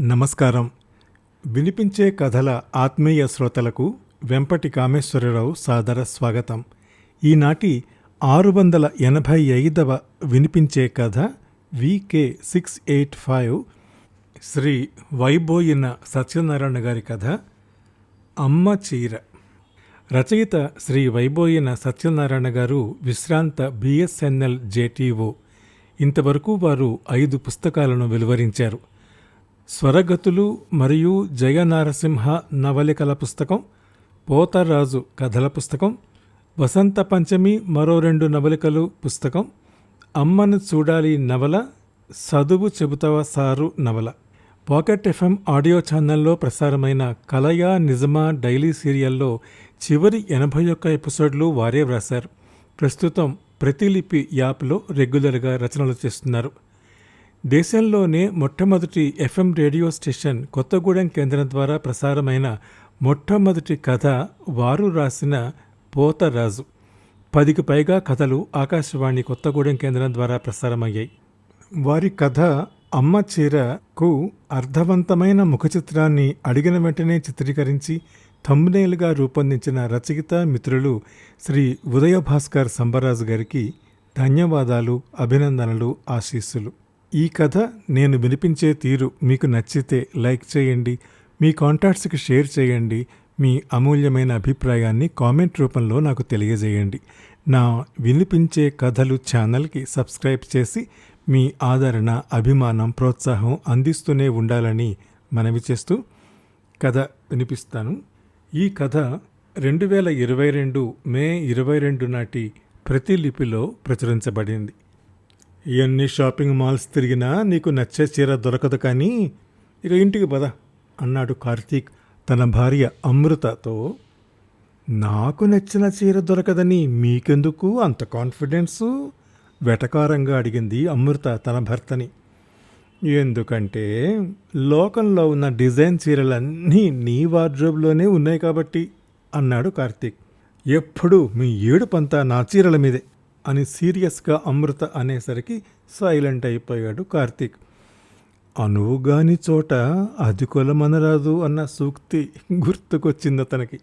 నమస్కారం. వినిపించే కథల ఆత్మీయ శ్రోతలకు వెంపటి కామేశ్వరరావు సాదర స్వాగతం. ఈనాటి ఆరు వందల ఎనభై ఐదవ వినిపించే కథ V K six eight five Shri Vaiboyina Satyanarayana గారి కథ అమ్మ చీర. రచయిత శ్రీ వైబోయిన సత్యనారాయణ గారు విశ్రాంత బిఎస్ఎన్ఎల్ జేటీఓ ఇంతవరకు వారు ఐదు పుస్తకాలను వెలువరించారు. స్వరగతులు మరియు జయ నారసింహ నవలికల పుస్తకం పోతరాజు కథల పుస్తకం వసంత పంచమి మరో రెండు నవలికలు పుస్తకం అమ్మను చూడాలి నవల చదువు చెబుతావా సారు నవల. పాకెట్ ఎఫ్ఎం ఆడియో ఛానల్లో ప్రసారమైన కలయా నిజమా డైలీ సీరియల్లో చివరి ఎనభై ఒక్క ఎపిసోడ్లు వారే వ్రాశారు. ప్రస్తుతం ప్రతిలిపి యాప్లో రెగ్యులర్గా రచనలు చేస్తున్నారు. దేశంలోనే మొట్టమొదటి ఎఫ్ఎం రేడియో స్టేషన్ కొత్తగూడెం కేంద్రం ద్వారా ప్రసారమైన మొట్టమొదటి కథ వారు రాసిన పోతరాజు. పదికి పైగా కథలు ఆకాశవాణి కొత్తగూడెం కేంద్రం ద్వారా ప్రసారమయ్యాయి. వారి కథ అమ్మ చీరకు అర్థవంతమైన ముఖ చిత్రాన్ని అడిగిన వెంటనే చిత్రీకరించి థంబ్నేల్గా రూపొందించిన రచయిత మిత్రులు శ్రీ ఉదయ భాస్కర్ సంబరాజు గారికి ధన్యవాదాలు అభినందనలు ఆశీస్సులు. ఈ కథ నేను వినిపించే తీరు మీకు నచ్చితే లైక్ చేయండి మీ కాంటాక్ట్స్కి షేర్ చేయండి మీ అమూల్యమైన అభిప్రాయాన్ని కామెంట్ రూపంలో నాకు తెలియజేయండి. నా వినిపించే కథలు ఛానల్కి సబ్స్క్రైబ్ చేసి మీ ఆదరణ అభిమానం ప్రోత్సాహం అందిస్తూనే ఉండాలని మనవి చేస్తూ కథ వినిపిస్తాను. ఈ కథ రెండు వేల ఇరవై రెండు మే ఇరవై రెండు నాటి ప్రతిలిపిలో ప్రచురించబడింది. ఎన్ని షాపింగ్ మాల్స్ తిరిగినా నీకు నచ్చే చీర దొరకదు కానీ ఇక ఇంటికి పద అన్నాడు కార్తీక్ తన భార్య అమృతతో. నాకు నచ్చిన చీర దొరకదని మీకెందుకు అంత కాన్ఫిడెన్సు? వెటకారంగా అడిగింది అమృత తన భర్తని. ఎందుకంటే లోకంలో ఉన్న డిజైన్ చీరలన్నీ నీ వార్డ్రోబ్లోనే ఉన్నాయి కాబట్టి అన్నాడు కార్తీక్. ఎప్పుడు మీ ఏడుపంతా నా చీరల మీదే. అని సీరియస్గా అమృత అనేసరికి సైలెంట్ అయిపోయాడు కార్తీక్. అనువుగాని చోట అది కొలమనరాదు అన్న సూక్తి గుర్తుకొచ్చింది అతనికి.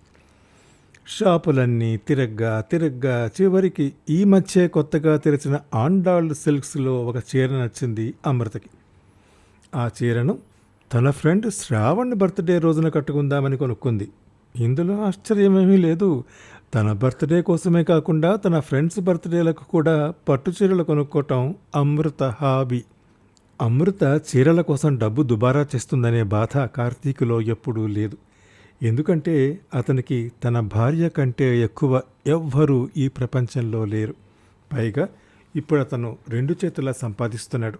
షాపులన్నీ తిరగ్గా తిరగ్గా చివరికి ఈ మధ్య కొత్తగా తెరిచిన ఆండాల్డ్ సిల్క్స్లో ఒక చీర నచ్చింది అమృతకి. ఆ చీరను తన ఫ్రెండ్ శ్రావణ్ బర్త్డే రోజున కట్టుకుందామని కొనుక్కుంది. ఇందులో ఆశ్చర్యమేమీ లేదు. తన బర్త్డే కోసమే కాకుండా తన ఫ్రెండ్స్ బర్త్డేలకు కూడా పట్టు చీరలు కొనుక్కోవటం అమృత హాబీ. అమృత చీరల కోసం డబ్బు దుబారా చేస్తుందనే బాధ కార్తీకులో ఎప్పుడూ లేదు. ఎందుకంటే అతనికి తన భార్య కంటే ఎక్కువ ఎవ్వరూ ఈ ప్రపంచంలో లేరు. పైగా ఇప్పుడు అతను రెండు చేతులా సంపాదిస్తున్నాడు.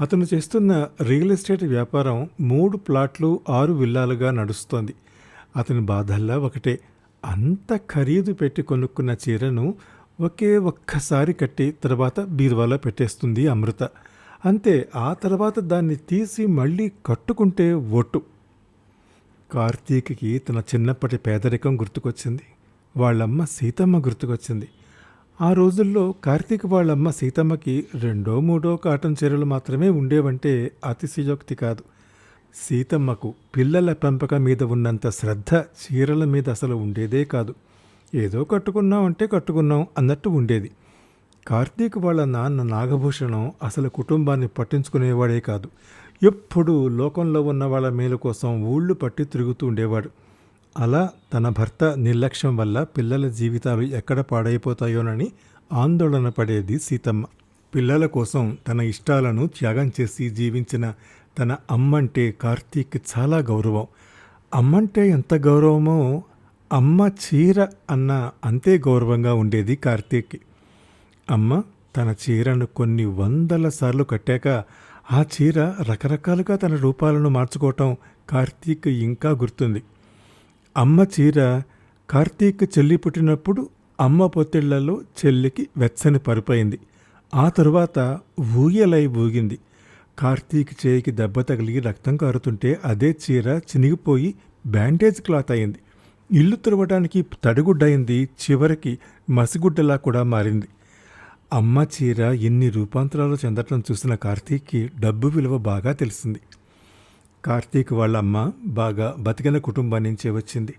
అతను చేస్తున్న రియల్ ఎస్టేట్ వ్యాపారం మూడు ప్లాట్లు ఆరు విల్లాలుగా నడుస్తోంది. అతని బాధల్లా ఒకటే. అంత ఖరీదు పెట్టి కొనుక్కున్న చీరను ఒకే ఒక్కసారి కట్టి తర్వాత బీరువాలో పెట్టేస్తుంది అమృత. అంతే ఆ తర్వాత దాన్ని తీసి మళ్ళీ కట్టుకుంటే ఒట్టు. కార్తీక్కి తన చిన్నప్పటి పేదరికం గుర్తుకొచ్చింది. వాళ్ళమ్మ సీతమ్మ గుర్తుకొచ్చింది. ఆ రోజుల్లో కార్తీక్ వాళ్ళమ్మ సీతమ్మకి రెండో మూడో కాటన్ చీరలు మాత్రమే ఉండేవంటే అతిశయోక్తి కాదు. సీతమ్మకు పిల్లల పెంపకం మీద ఉన్నంత శ్రద్ధ చీరల మీద అసలు ఉండేదే కాదు. ఏదో కట్టుకున్నాం అంటే కట్టుకున్నాం అన్నట్టు ఉండేది. కార్తీక్ వాళ్ళ నాన్న నాగభూషణం అసలు కుటుంబాన్ని పట్టించుకునేవాడే కాదు. ఎప్పుడూ లోకంలో ఉన్న వాళ్ళ మేలు కోసం ఊళ్ళు పట్టి తిరుగుతూ ఉండేవాడు. అలా తన భర్త నిర్లక్ష్యం వల్ల పిల్లల జీవితాలు ఎక్కడ పాడైపోతాయోనని ఆందోళన పడేది సీతమ్మ. పిల్లల కోసం తన ఇష్టాలను త్యాగం చేసి జీవించిన తన అమ్మంటే కార్తీక్ చాలా గౌరవం. అమ్మంటే ఎంత గౌరవమో అమ్మ చీర అన్న అంతే గౌరవంగా ఉండేది కార్తీక్కి. అమ్మ తన చీరను కొన్ని వందల సార్లు కట్టాక ఆ చీర రకరకాలుగా తన రూపాలను మార్చుకోవటం కార్తీక్ ఇంకా గుర్తుంది. అమ్మ చీర కార్తీక్ చెల్లి పుట్టినప్పుడు అమ్మ పొత్తిళ్ళలో చెల్లికి వెచ్చని పరుపైంది. ఆ తరువాత ఊయలై ఊగింది. కార్తీక్ చేయికి దెబ్బ తగిలి రక్తం కారుతుంటే అదే చీర చినిగిపోయి బ్యాండేజ్ క్లాత్ అయింది. ఇల్లు తురవడానికి తడిగుడ్డయింది. చివరికి మసిగుడ్డలా కూడా మారింది. అమ్మ చీర ఎన్ని రూపాంతరాలు చెందటం చూసిన కార్తీక్కి డబ్బు విలువ బాగా తెలిసింది. కార్తీక్ వాళ్ళ అమ్మ బాగా బతికిన కుటుంబం నుంచే వచ్చింది.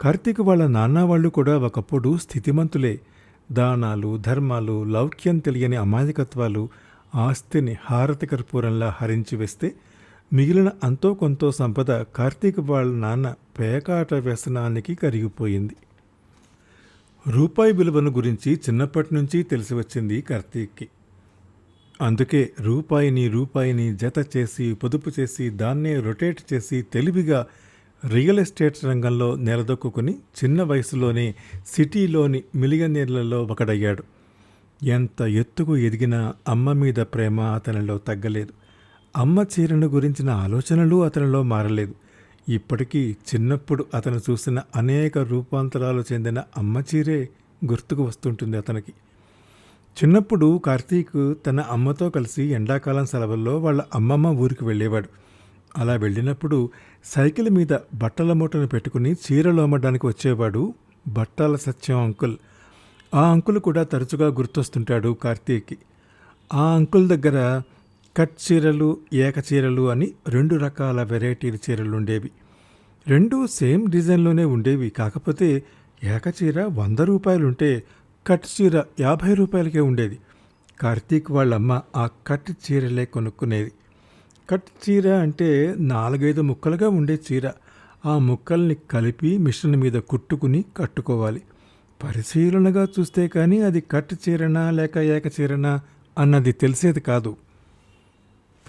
కార్తీక్ వాళ్ళ నాన్న వాళ్ళు కూడా ఒకప్పుడు స్థితిమంతులే. దానాలు ధర్మాలు లౌక్యం తెలియని అమాయకత్వాలు ఆస్తిని హారతి కర్పూరంలా హరించి వేస్తే మిగిలిన అంతో కొంతో సంపద కార్తీక్ వాళ్ళ నాన్న పేకాట వ్యసనానికి కరిగిపోయింది. రూపాయి విలువను గురించి చిన్నప్పటి నుంచి తెలిసి వచ్చింది కార్తీక్కి. అందుకే రూపాయిని రూపాయిని జత చేసి పొదుపు చేసి దాన్నే రొటేట్ చేసి తెలివిగా రియల్ ఎస్టేట్ రంగంలో నిలదొక్కుని చిన్న వయసులోనే సిటీలోని మిలియనీర్లలో ఒకడయ్యాడు. ఎంత ఎత్తుకు ఎదిగినా అమ్మ మీద ప్రేమ అతనిలో తగ్గలేదు. అమ్మ చీరను గురించిన ఆలోచనలు అతనిలో మారలేదు. ఇప్పటికీ చిన్నప్పుడు అతను చూసిన అనేక రూపాంతరాలు చెందిన అమ్మ చీరే గుర్తుకు వస్తుంటుంది అతనికి. చిన్నప్పుడు కార్తీక్ తన అమ్మతో కలిసి ఎండాకాలం సెలవుల్లో వాళ్ళ అమ్మమ్మ ఊరికి వెళ్ళేవాడు. అలా వెళ్ళినప్పుడు సైకిల్ మీద బట్టల మూటను పెట్టుకుని చీరలు అమ్మడానికి వచ్చేవాడు బట్టల సత్యం అంకుల్. ఆ అంకుల్ కూడా తరచుగా గుర్తొస్తుంటాడు కార్తీక్కి. ఆ అంకుల్ దగ్గర కట్ చీరలు ఏక చీరలు అని రెండు రకాల వెరైటీల చీరలు ఉండేవి. రెండు సేమ్ డిజైన్లోనే ఉండేవి. కాకపోతే ఏక చీర వంద రూపాయలుంటే కట్ చీర యాభై రూపాయలకే ఉండేది. కార్తీక్ వాళ్ళమ్మ ఆ కట్ చీరలే కొనుక్కునేది. కట్ చీర అంటే నాలుగైదు ముక్కలుగా ఉండే చీర. ఆ ముక్కల్ని కలిపి మిషన్ మీద కుట్టుకుని కట్టుకోవాలి. పరిశీలనగా చూస్తే కానీ అది కట్ చీరనా లేక ఏక చీరనా అన్నది తెలిసేది కాదు.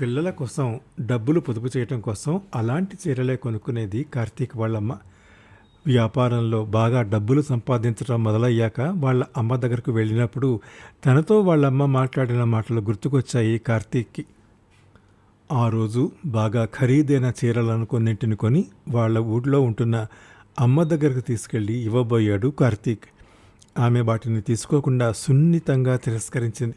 పిల్లల కోసం డబ్బులు పొదుపు చేయటం కోసం అలాంటి చీరలే కొనుక్కునేది కార్తీక్ వాళ్ళమ్మ. వ్యాపారంలో బాగా డబ్బులు సంపాదించడం మొదలయ్యాక వాళ్ళ అమ్మ దగ్గరకు వెళ్ళినప్పుడు తనతో వాళ్ళమ్మ మాట్లాడిన మాటలు గుర్తుకొచ్చాయి కార్తీక్కి. ఆ రోజు బాగా ఖరీదైన చీరలను కొన్నింటిని కొని వాళ్ళ ఊళ్ళో ఉంటున్న అమ్మ దగ్గరకు తీసుకెళ్ళి ఇవ్వబోయాడు కార్తీక్. ఆమె వాటిని తీసుకోకుండా సున్నితంగా తిరస్కరించింది.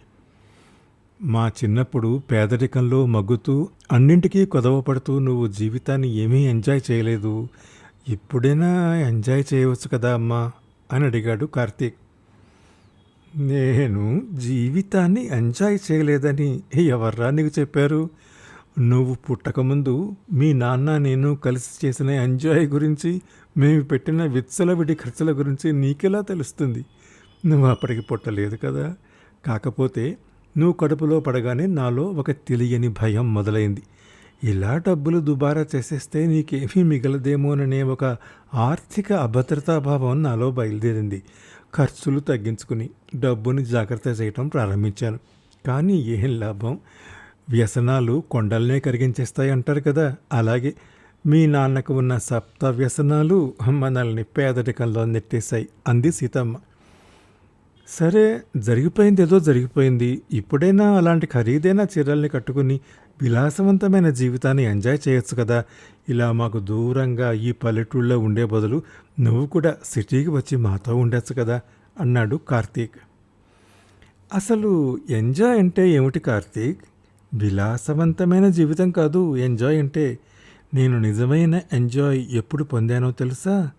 మా చిన్నప్పుడు పేదరికంలో మగ్గుతూ అన్నింటికీ కొదవపడుతూ నువ్వు జీవితాన్ని ఏమీ ఎంజాయ్ చేయలేదు. ఇప్పుడైనా ఎంజాయ్ చేయవచ్చు కదా అమ్మా? అని అడిగాడు కార్తీక్. నేను జీవితాన్ని ఎంజాయ్ చేయలేదని ఎవర్రా నీకు చెప్పారు? నువ్వు పుట్టకముందు మీ నాన్న నేను కలిసి చేసిన ఎంజాయ్ గురించి మేము పెట్టిన విచ్చలవిడి ఖర్చుల గురించి నీకెలా తెలుస్తుంది? నువ్వు అప్పటికి పుట్టలేదు కదా. కాకపోతే నువ్వు కడుపులో పడగానే నాలో ఒక తెలియని భయం మొదలైంది. ఇలా డబ్బులు దుబారా చేసేస్తే నీకేమీ మిగలదేమోననే ఒక ఆర్థిక అభద్రతాభావం నాలో బయలుదేరింది. ఖర్చులు తగ్గించుకుని డబ్బుని జాగ్రత్త చేయటం ప్రారంభించాను. కానీ ఏం లాభం? వ్యసనాలు కొండల్నే కరిగించేస్తాయి అంటారు కదా. అలాగే మీ నాన్నకు ఉన్న సప్త వ్యసనాలు మనల్ని పేదరికంలో నెట్టేశాయి. అంది సీతమ్మ. సరే జరిగిపోయింది ఏదో జరిగిపోయింది. ఇప్పుడైనా అలాంటి ఖరీదైన చీరల్ని కట్టుకుని విలాసవంతమైన జీవితాన్ని ఎంజాయ్ చేయొచ్చు కదా. ఇలా మాకు దూరంగా ఈ పల్లెటూళ్ళలో ఉండే బదులు నువ్వు కూడా సిటీకి వచ్చి మాతో ఉండొచ్చు కదా అన్నాడు కార్తీక్. అసలు ఎంజాయ్ అంటే ఏమిటి కార్తీక్? విలాసవంతమైన జీవితం కాదు. ఎంజాయ్ అంటే నేను నిజమైన ఎంజాయ్ ఎప్పుడు పొందానో తెలుసా?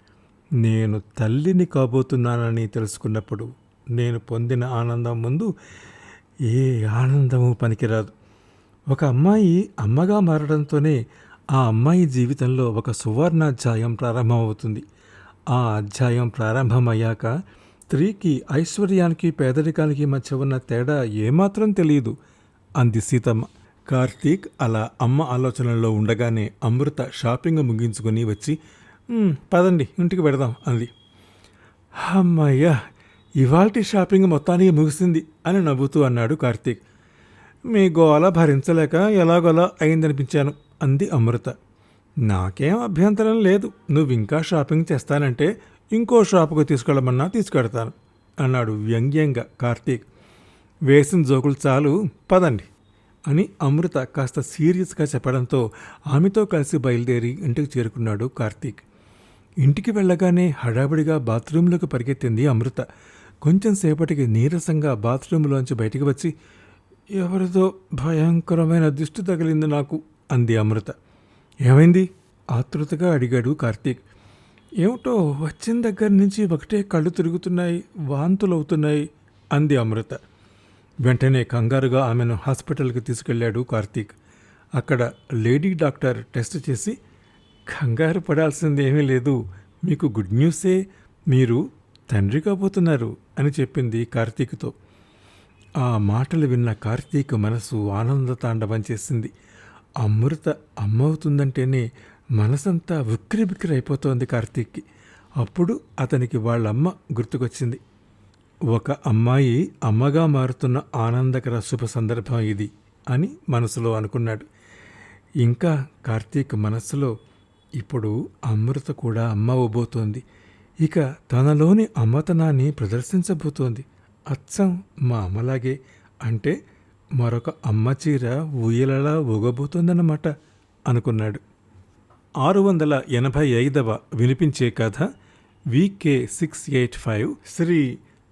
నేను తల్లిని కాబోతున్నానని తెలుసుకున్నప్పుడు నేను పొందిన ఆనందం ముందు ఏ ఆనందము పనికిరాదు. ఒక అమ్మాయి అమ్మగా మారడంతోనే ఆ అమ్మాయి జీవితంలో ఒక సువర్ణ అధ్యాయం ప్రారంభమవుతుంది. ఆ అధ్యాయం ప్రారంభమయ్యాక స్త్రీకి ఐశ్వర్యానికి పేదరికానికి మధ్య ఉన్న తేడా ఏమాత్రం తెలియదు. అంది సీతమ్మ. కార్తీక్ అలా అమ్మ ఆలోచనలో ఉండగానే అమృత షాపింగ్ ముగించుకొని వచ్చి పదండి ఇంటికి పెడదాం అంది. అమ్మయ్యా ఇవాల్టి షాపింగ్ మొత్తానికి ముగిసింది అని నవ్వుతూ అన్నాడు కార్తీక్. మీ గోల భరించలేక ఎలాగోలా అయిందనిపించాను అంది అమృత. నాకేం అభ్యంతరం లేదు నువ్వు ఇంకా షాపింగ్ చేస్తానంటే ఇంకో షాపుకు తీసుకెళ్ళమన్నా తీసుకెడతాను అన్నాడు వ్యంగ్యంగా కార్తీక్. వేసిన జోకులు చాలు పదండి అని అమృత కాస్త సీరియస్గా చెప్పడంతో ఆమెతో కలిసి బయలుదేరి ఇంటికి చేరుకున్నాడు కార్తీక్. ఇంటికి వెళ్ళగానే హడావిడిగా బాత్రూంలోకి పరిగెత్తింది అమృత. కొంచెం సేపటికి నీరసంగా బాత్రూంలోంచి బయటికి వచ్చి ఎవరిదో భయంకరమైన దిష్టి తగిలింది నాకు అంది అమృత. ఏమైంది? ఆతృతగా అడిగాడు కార్తీక్. ఏమిటో వచ్చిన దగ్గర నుంచి ఒకటే కళ్ళు తిరుగుతున్నాయి వాంతులు అవుతున్నాయి అంది అమృత. వెంటనే కంగారుగా ఆమెను హాస్పిటల్కి తీసుకెళ్ళాడు కార్తీక్. అక్కడ లేడీ డాక్టర్ టెస్ట్ చేసి కంగారు పడాల్సింది ఏమీ లేదు. మీకు గుడ్ న్యూసే. మీరు తండ్రి కాబోతున్నారు అని చెప్పింది కార్తీక్తో. ఆ మాటలు విన్న కార్తీక్ మనసు ఆనంద తాండవం చేసింది. అమృత అమ్మవుతుందంటేనే మనసంతా ఉక్కిరి అయిపోతోంది కార్తీక్కి. అప్పుడు అతనికి వాళ్ళమ్మ గుర్తుకొచ్చింది. ఒక అమ్మాయి అమ్మగా మారుతున్న ఆనందకర శుభ సందర్భం ఇది అని మనసులో అనుకున్నాడు. ఇంకా కార్తీక్ మనస్సులో ఇప్పుడు అమృత కూడా అమ్మ అవ్వబోతోంది ఇక తనలోని అమ్మతనాన్ని ప్రదర్శించబోతోంది. అచ్చం మా అమ్మలాగే అంటే మరొక అమ్మ చీర ఊయలలా ఊగబోతోందన్నమాట అనుకున్నాడు. ఆరు వందల ఎనభై ఐదవ వినిపించే కథ V K six eight five Shri